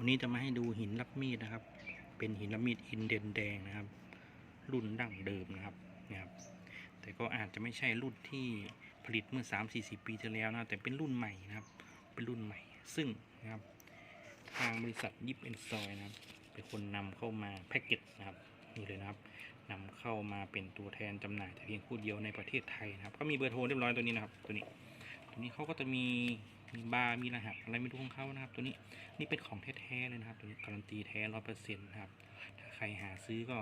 วันนี้จะมาให้ดูหินรับมีดนะครับ เป็นหินรับมีดอินเดนแดงนะครับ รุ่นดั้งเดิมนะครับนะครับ แต่ก็อาจจะไม่ใช่รุ่นที่ผลิตเมื่อ 3 4 0 ปีที่แล้วนะแต่เป็นรุ่นใหม่นะครับ เป็นรุ่นใหม่ ซึ่งนะครับ ทางบริษัทยิปเอนซอยนะครับ เป็นคนนำเข้ามาแพ็กเกจนะครับนี่เลยนะครับนำเข้ามาเป็นตัวแทนจำหน่ายแต่เพียงผู้เดียวในประเทศไทยนะครับ ก็มีเบอร์โทรเรียบร้อยตัวนี้นะครับ ตัวนี้ ตัวนี้เขาก็จะมี มีบาร์มีรหัสอะไรไม่รู้ของเขานะครับ ตัวนี้นี่เป็นของแท้ๆเลยนะครับ ตัวนี้การันตีแท้ร้อยเปอร์เซ็นต์นะครับ ถ้าใครหาซื้อก็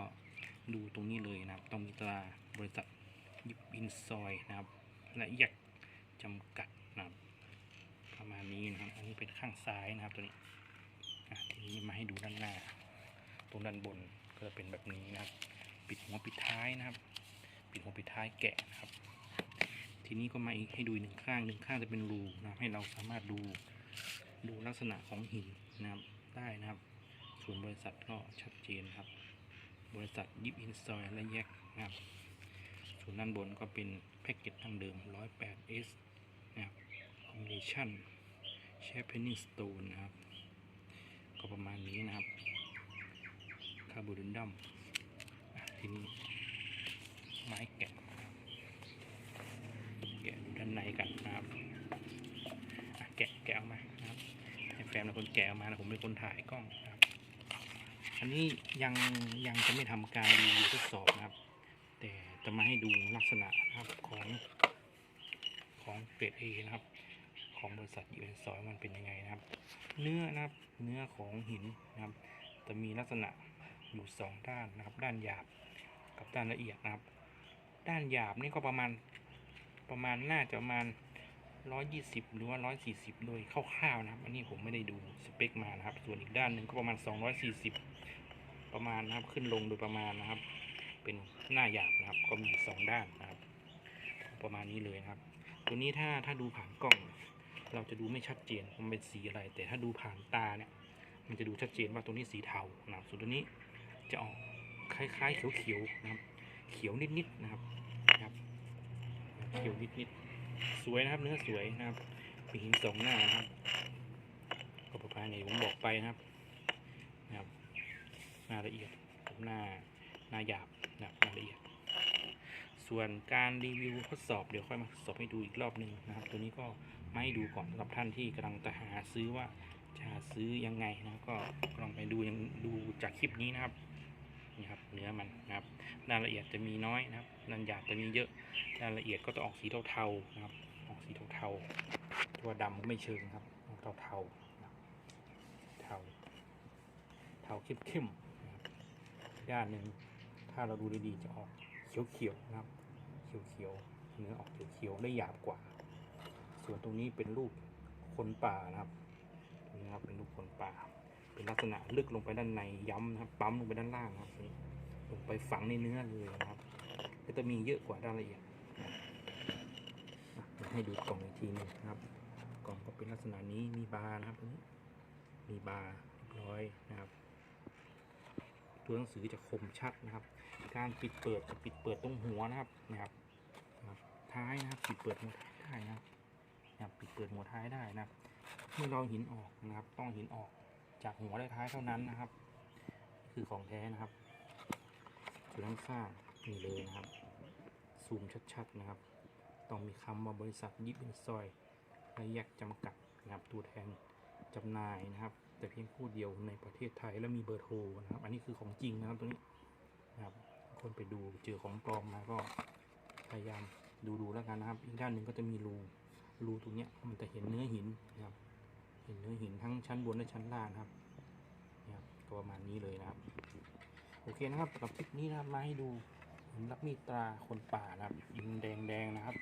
ดูตรงนี้เลยนะครับต้องมีตราบริษัทยิบอินซอยนะครับ และยักจำกัดนะครับ ประมาณนี้นะครับ อันนี้เป็นข้างซ้ายนะครับตัวนี้ทีนี้มาให้ดูด้านหน้า ตรงด้านบนก็จะเป็นแบบนี้นะครับ ปิดหัวปิดท้ายนะครับ ปิดหัวปิดท้ายแกะนะครับ ทีนี้ก็มาอีกให้ดูหนึ่งข้างหนึ่งข้างจะเป็นรูนะครับให้เราสามารถดูดูลักษณะของหินนะครับได้นะครับ ส่วนบริษัทก็ชัดเจนครับ บริษัทยิปอินซอยและแยกนะครับ ส่วนด้านบนก็เป็นแพ็กเกจทั้งเดิม 108S นะครับคอมบิเนชั่นแชปเพนนิงสโตนนะครับ ก็ประมาณนี้นะครับคาร์บูดันดัมทีนี้ไม้แกะนะครับแกะดูด้านในกันนะครับแกะแกะออกมานะครับให้แฟนเป็นคนแกะออกมานะผมเป็นคนถ่ายกล้องนะครับอันนี้ยังยังจะไม่ทำการรีวิวทดสอบนะครับ แต่จะมาให้ดูลักษณะนะครับของของเกรดเอนะครับ ของบริษัทยูเอ็นซอยมันเป็นยังไงนะครับ เนื้อนะครับเนื้อของหินนะครับ จะมีลักษณะอยู่สองด้านนะครับ ด้านหยาบกับด้านละเอียดนะครับ ด้านหยาบนี่ก็ประมาณ ประมาณน่าจะประมาณ120หรือว่า140โดยคร่าวๆนะครับ อันนี้ผมไม่ได้ดูสเปคมานะครับ ส่วนอีกด้านหนึ่งก็ประมาณ240ประมาณนะครับ ขึ้นลงโดยประมาณนะครับ เป็นหน้าหยาบนะครับ ก็มีสองด้านนะครับ ประมาณนี้เลยนะครับ ตัวนี้ถ้าถ้าดูผ่านกล้อง เราจะดูไม่ชัดเจนมันเป็นสีอะไร แต่ถ้าดูผ่านตาเนี่ย มันจะดูชัดเจนว่าตัวนี้สีเทานะครับ ส่วนตัวนี้จะออกคล้ายๆเขียวๆนะครับ เขียวนิดๆนะครับ เขียวนิดๆสวยนะครับ เนื้อสวยนะครับมีหินสองหน้านะครับก็ประมาณนี้ผมบอกไปนะครับนะครับหน้าละเอียดกับหน้าหน้าหยาบนะครับหน้าละเอียด ส่วนการรีวิวทดสอบเดี๋ยวค่อยมาสอบให้ดูอีกรอบหนึ่งนะครับ ตัวนี้ก็ไมาให้ดูก่อนสำหรับท่านที่กำลังจะหาซื้อว่าจะหาซื้อยังไงนะก็ลองไปดูยังดูจากคลิปนี้นะครับ นี่ครับเนื้อมันนะครับรายละเอียดจะมีน้อยนะครับรายละเอียดจะมีเยอะรายละเอียดก็จะออกสีเทาๆนะครับ ออกสีเทาๆตัวดำก็ไม่เชิงครับออกเทาๆเทาเทาเข้มๆนะครับด้านหนึ่งถ้าเราดูดีๆจะออกเขียวๆนะครับเขียวๆเนื้อออกเขียวๆได้หยาบกว่า ส่วนตรงนี้เป็นรูปคนป่านะครับตรงนี้นะครับเป็นรูปคนป่า เป็นลักษณะลึกลงไปด้านในย้ำนะครับ ปั๊มลงไปด้านล่างนะครับนี่ลงไปฝังในเนื้อเลยนะครับก็จะมีเยอะกว่าด้านละเอียดให้ดูกล่องอีกทีหนึงนะครับ กล่องก็เป็นลักษณะนี้มีบาร์นะครับตรงนี้มีบาร์เรียบร้อยนะครับ ตัวหนังสือจะคมชัดนะครับ การปิดเปิดจะปิดเปิดตรงหัวนะครับนะครับท้ายนะครับ ปิดเปิดหัวท้ายได้นะครับนะครับปิดเปิดหัวท้ายได้นะครับ เมื่อเราหินออกนะครับ ต้องหินออก จากหัวและท้ายเท่านั้นนะครับ คือของแท้นะครับส่วนด้านข้างนี่เลยนะครับ ซูมชัดๆนะครับ ต้องมีคำว่าบริษัทยิปอินซอยและแยกจำกัดนะครับตัวแทนจำหน่ายนะครับ แต่เพียงผู้เดียวในประเทศไทยและมีเบอร์โทรนะครับ อันนี้คือของจริงนะครับตัวนี้นะครับ คนไปดูเจอของปลอมมาก็พยายามดูดูแล้วกันนะครับ อีกด้านหนึ่งก็จะมีรูรูตรงเนี้ยมันจะเห็นเนื้อหินนะครับื้อหินทั้งชั้นบนและชั้นล่างครับนะครับก็ประมาณนี้เลยนะครับ โอเคนะครับสำหรับคลิปนี้นะครับมาให้ดูผมรับมีดตราคนป่านะครับยิงแดงๆนะครับ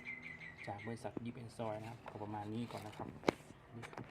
จากบริษัทยิปเอนซอยนะครับก็ประมาณนี้ก่อนนะครับนี่ครับ